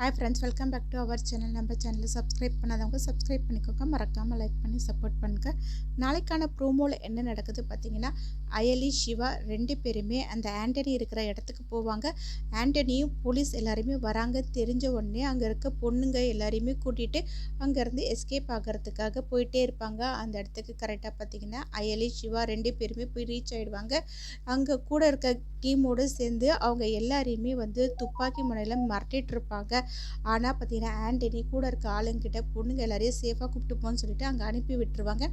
Hi friends welcome back to our channel நம்ம சேனலில் subscribe பண்ணாதவங்க சப்ஸ்கிரைப் பண்ணிக்கோங்க. மறக்காமல் லைக் பண்ணி சப்போர்ட் பண்ணுங்கள் நாளைக்கான ப்ரோமோவில் என்ன நடக்குது பார்த்தீங்கன்னா அயலி சிவா ரெண்டு பேருமே அந்த ஆண்டனி இருக்கிற இடத்துக்கு போவாங்க. ஆண்டனியும் போலீஸ் எல்லாருமே வராங்க. தெரிஞ்ச உடனே அங்கே இருக்க பொண்ணுங்க எல்லாரையுமே கூட்டிகிட்டு அங்கேருந்து எஸ்கேப் ஆகிறதுக்காக போயிட்டே இருப்பாங்க. அந்த இடத்துக்கு கரெக்டாக பார்த்தீங்கன்னா அயலி சிவா ரெண்டு பேருமே போய் ரீச் ஆகிடுவாங்க அங்கே கூட இருக்க டீமோடு சேர்ந்து அவங்க எல்லாரையுமே வந்து துப்பாக்கி முனையில் மிரட்டிட்டு இருப்பாங்க. ஆனால் பார்த்தீங்கன்னா ஆண்டனி கூட இருக்க ஆளுங்கிட்ட பொண்ணுங்க எல்லாரையும் சேஃபாக கூப்பிட்டு போன்னு சொல்லிட்டு அங்கே அனுப்பி விட்டுருவாங்க.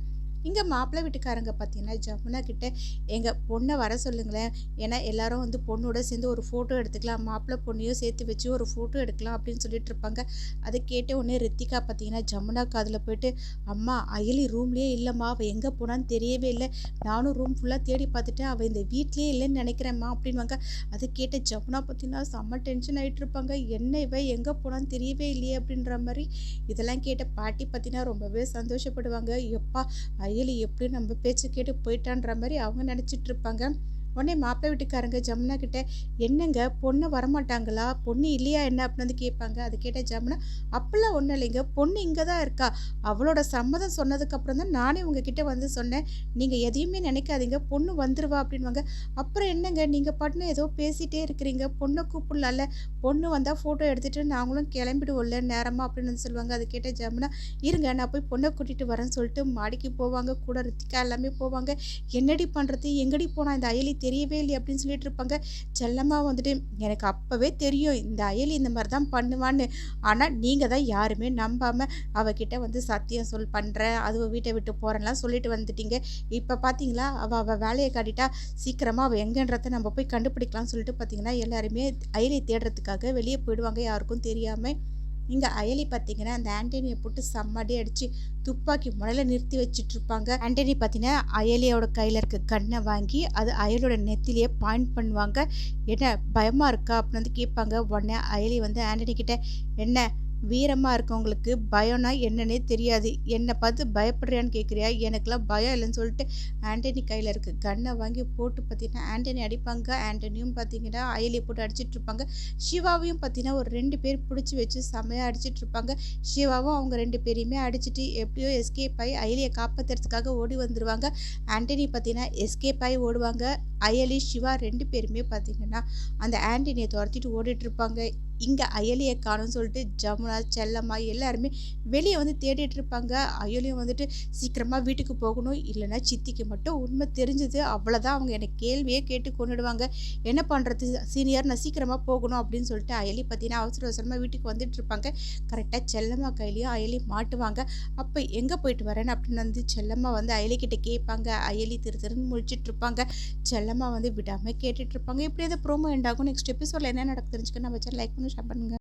இங்கே மாப்பிள்ளை வீட்டுக்காரங்க பார்த்தீங்கன்னா ஜமுனா கிட்டே எங்கள் பொண்ணை வர சொல்லுங்களேன். ஏன்னா எல்லாரும் வந்து பொண்ணோட சேர்ந்து ஒரு ஃபோட்டோ எடுத்துக்கலாம். மாப்பிள்ளை பொண்ணையும் சேர்த்து வச்சு ஒரு ஃபோட்டோ எடுக்கலாம் அப்படின்னு சொல்லிட்டு இருப்பாங்க. அதை கேட்ட உடனே ரித்திகா பார்த்தீங்கன்னா ஜமுனா காதில் போயிட்டு அம்மா அயலி ரூம்லேயே இல்லைம்மா. அவள் எங்கே போனான்னு தெரியவே இல்லை. நானும் ரூம் ஃபுல்லாக தேடி பார்த்துட்டு அவள் இந்த வீட்லேயே இல்லைன்னு நினைக்கிறேம்மா அப்படின்வாங்க அதை கேட்ட ஜமுனா பார்த்தீங்கன்னா செம்ம டென்ஷன் ஆகிட்டு இருப்பாங்க. என்ன இவ? எங்கே போனான்னு தெரியவே இல்லையே அப்படின்ற மாதிரி இதெல்லாம் கேட்ட பாட்டி பார்த்தீங்கன்னா ரொம்பவே சந்தோஷப்படுவாங்க. எப்பா அயலி எப்படி நம்ம பேச்சு கேட்டு போயிட்டான்ற மாதிரி அவங்க நினச்சிட்டு இருப்பாங்க. உடனே மாப்பிள்ளை வீட்டுக்காரங்க ஜமுனா கிட்ட என்னங்க? பொண்ணு வரமாட்டாங்களா? பொண்ணு இல்லையா என்ன? அப்படின்னு வந்து கேட்பாங்க. அது கேட்ட ஜமுனா அப்பெல்லாம் ஒன்றும் இல்லைங்க. பொண்ணு இங்கே தான் இருக்கா? அவளோட சம்மதம் சொன்னதுக்கப்புறம் தான் நானே உங்ககிட்ட வந்து சொன்னேன். நீங்கள் எதையுமே நினைக்காதீங்க. பொண்ணு வந்துருவா அப்படின்வாங்க அப்புறம் என்னங்க? நீங்கள் பாட்டுன்னு ஏதோ பேசிகிட்டே இருக்கிறீங்க. பொண்ணை கூப்பிடலாம்ல. பொண்ணு வந்தால் ஃபோட்டோ எடுத்துகிட்டு நாங்களும் கிளம்பிடுவோம்ல நேரமாக அப்படின்னு வந்து சொல்லுவாங்க. அது கேட்ட ஜமுனா இருங்க நான் போய் பொண்ணை கூட்டிகிட்டு வரேன்னு சொல்லிட்டு மாடிக்கு போவாங்க. கூட ரித்திகா எல்லாமே போவாங்க. என்னடி பண்ணுறது எங்கடி போனால் இந்த அயலி தெரியவே இல்லை அப்படின்னு சொல்லிட்டு இருப்பாங்க. செல்லம்மா வந்துட்டு எனக்கு அப்போவே தெரியும் இந்த அயலி இந்த மாதிரி தான் பண்ணுவான்னு. ஆனால் நீங்கள் தான் யாருமே நம்பாமல் அவகிட்ட வந்து சத்தியம் சொல் பண்ணுறேன் அது வீட்டை விட்டு போகிறேன்லாம் சொல்லிட்டு வந்துட்டீங்க. இப்போ பார்த்தீங்களா அவள் அவள் வேலையை காட்டிட்டா சீக்கிரமாக அவள் எங்கன்றதை நம்ம போய் கண்டுபிடிக்கலாம்னு சொல்லிட்டு பார்த்தீங்கன்னா எல்லாருமே அயலியை தேடுறதுக்காக வெளியே போயிடுவாங்க. யாருக்கும் தெரியாமல் இங்கே அயலி பார்த்தீங்கன்னா அந்த ஆண்டனியை போட்டு செம்மடி அடித்து துப்பாக்கி முறையில் நிறுத்தி வச்சுட்டு இருப்பாங்க ஆண்டனி பார்த்தீங்கன்னா அயலியோட கையில் இருக்க கண்ணை வாங்கி அது அயலோட நெத்திலேயே பாயிண்ட் பண்ணுவாங்க. என்ன பயமாக இருக்கா? அப்படின்னு வந்து கேட்பாங்க. உடனே அயலி வந்து ஆண்டனி கிட்ட என்ன வீரமாக இருக்கவங்களுக்கு பயம்னா என்னன்னே தெரியாது. என்னை பார்த்து பயப்படுறியான்னு கேட்குறியா? எனக்குலாம் பயம் இல்லைன்னு சொல்லிட்டு ஆண்டனி கையில் இருக்குது கன்னை வாங்கி போட்டு பார்த்தீங்கன்னா ஆண்டனி அடிப்பாங்க. ஆண்டனியும் பார்த்தீங்கன்னா அயலியை போட்டு அடிச்சிட்டு இருப்பாங்க. சிவாவையும் பார்த்தீங்கன்னா ஒரு ரெண்டு பேர் பிடிச்சி வச்சு செமையாக அடிச்சிட்டு இருப்பாங்க. சிவாவும் அவங்க ரெண்டு பேரையுமே அடிச்சுட்டு எப்படியோ எஸ்கேப் ஆகி அயலியை காப்பாற்றுறதுக்காக ஓடி வந்துடுவாங்க ஆண்டனி பார்த்தீங்கன்னா எஸ்கேப் ஆகி ஓடுவாங்க. அயலி சிவா ரெண்டு பேருமே பார்த்தீங்கன்னா அந்த ஆண்டனியை துரத்திட்டு ஓடிட்டு இருப்பாங்க. இங்கே அயலியை காணும்னு சொல்லிட்டு ஜமுனா செல்லம்மா எல்லாருமே வெளியே வந்து தேடிட்டு இருப்பாங்க அயலியும் வந்துட்டு சீக்கிரமாக வீட்டுக்கு போகணும். இல்லைன்னா சித்திக்கு மட்டும் உண்மை தெரிஞ்சது. அவ்வளோதான் அவங்க எனக்கு கேள்வியே கேட்டு கொண்டுடுவாங்க. என்ன பண்ணுறது சீனியர் நான் சீக்கிரமாக போகணும் அப்படின்னு சொல்லிட்டு அயலி பார்த்தீங்கன்னா அவசர அவசரமாக வீட்டுக்கு வந்துட்டு இருப்பாங்க கரெக்டாக செல்லம்மா கையிலையும் அயலி மாட்டுவாங்க. அப்போ எங்கே போயிட்டு வரேன்னு அப்படின்னு வந்து செல்லம்மா வந்து அயலிக்கிட்ட கேட்பாங்க. அயலி திரு திருன்னு முழிச்சிட்டு இருப்பாங்க செல்லம்மா வந்து விடாமல் கேட்டுட்டு இருப்பாங்க இப்படி எதாவது ப்ரோமோ எண்டாகும் நெக்ஸ்ட் எபிசோடில் என்ன நடக்கு தெரிஞ்சுக்க நம்ம லைக் பண்ணி ஷேர் பண்ணுங்கள்